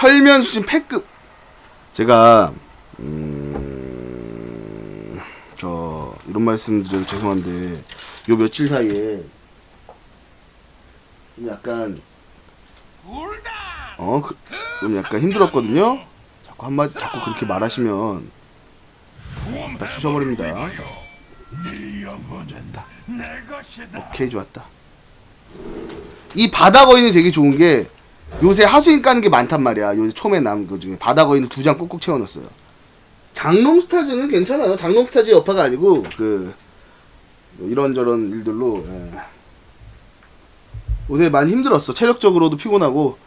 철면 수신 패급 제가 음... 저 이런 말씀 드려도 죄송한데 요 며칠 사이에 좀 약간 어, 그, 좀 약간 힘들었거든요. 자꾸 한마디 자꾸 그렇게 말하시면 다 쑤셔버립니다. 오케이 좋았다. 이 바다 거인이 되게 좋은 게 요새 하수인 까는 게 많단 말이야. 요새 초에 남은 거 중에 바다 거인을 두 장 꼭꼭 채워놨어요. 장롱 스타즈는 괜찮아요. 장롱 스타즈 여파가 아니고 그 이런저런 일들로 예. 요새 많이 힘들었어. 체력적으로도 피곤하고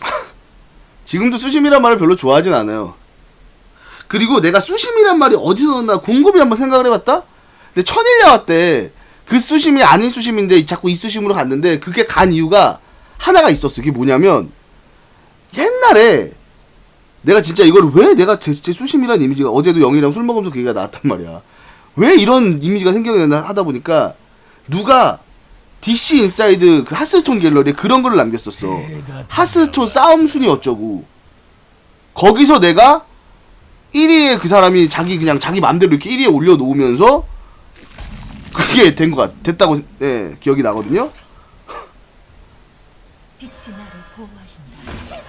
지금도 수심이란 말을 별로 좋아하진 않아요. 그리고 내가 수심이란 말이 어디서 나왔나 곰곰이 한번 생각을 해봤다? 근데 천일 야화 때그 수심이 아닌 수심인데 자꾸 이 수심으로 갔는데 그게 간 이유가 하나가 있었어. 그게 뭐냐면 옛날에 내가 진짜 이걸 왜 내가 대체 수심이란 이미지가 어제도 영이랑 술 먹으면서 그 얘기가 나왔단 말이야. 왜 이런 이미지가 생겨나 하다 보니까 누가 DC 인사이드 그 하스톤 갤러리에 그런 걸 남겼었어. 하스톤 싸움 순위 어쩌고. 거기서 내가 1위에 그 사람이 자기 그냥 자기 맘대로 이렇게 1위에 올려놓으면서 그게 된 것 같, 됐다고 예, 기억이 나거든요.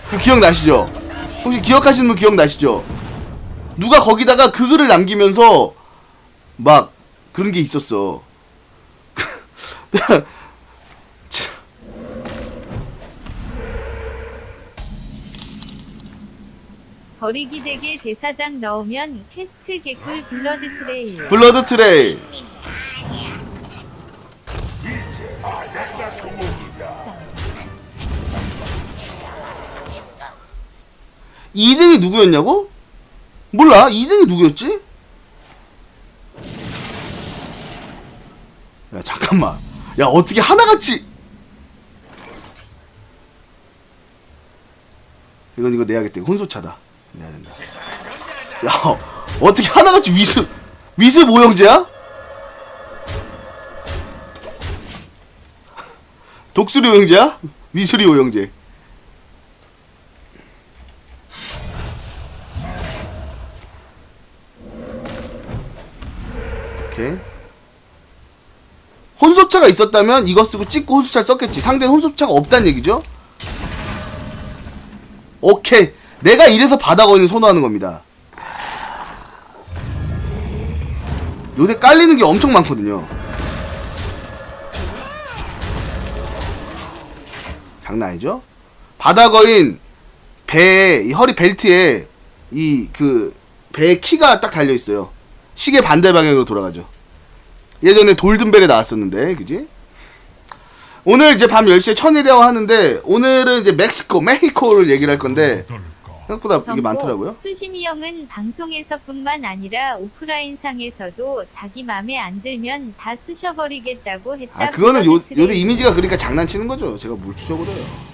그 기억나시죠? 혹시 기억하시는 분 기억나시죠? 누가 거기다가 그 글을 남기면서 막 그런 게 있었어. 버리기 대게 대사장 넣으면 퀘스트 개꿀 블러드 트레일. 블러드 트레일. 2등이 누구였냐고? 몰라. 2등이 누구였지? 야, 잠깐만. 야, 어떻게 하나같이. 이건 이거 내야겠다. 이거 혼소차다. 내야 된다. 야, 어떻게 하나같이 위습, 위습 모형제야? 독수리 오형제야? 위수리 오형제. 오케이. 혼소차가 있었다면 이거 쓰고 찍고 혼소차를 썼겠지. 상대는 혼소차가 없다는 얘기죠? 오케이. 내가 이래서 바다거인을 선호하는 겁니다. 요새 깔리는 게 엄청 많거든요. 장난 아니죠? 바다거인 배에 이 허리 벨트에 이 그배 키가 딱 달려 있어요. 시계 반대 방향으로 돌아가죠. 예전에 돌든벨에 나왔었는데, 그지? 오늘 이제 밤 10시에 천일이라고 하는데, 오늘은 이제 멕시코, 메히코를 얘기를 할 건데, 생각보다 이게 많더라고요. 수심이 형은 방송에서뿐만 아니라 오프라인 상에서도 자기 맘에 안 들면 다 쑤셔버리겠다고 했다. 아, 그거는 요. 요새 이미지가 그러니까 장난치는 거죠. 제가 물 쑤셔버려요.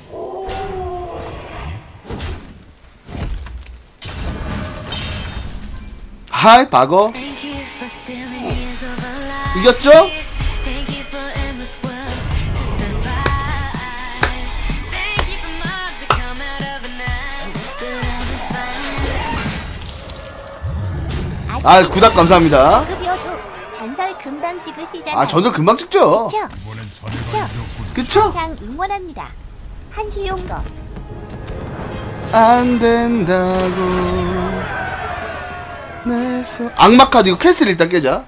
하이, 박어. 이겼죠? 아, 구닥 감사합니다. 전설 금방 찍으시잖아요. 아, 전설 금방 찍죠. 그쵸? 그쵸? 그쵸? 항상 응원합니다. 한시용 거. 안 된다고 내서 악마 카드 이거 캐슬 일단 깨자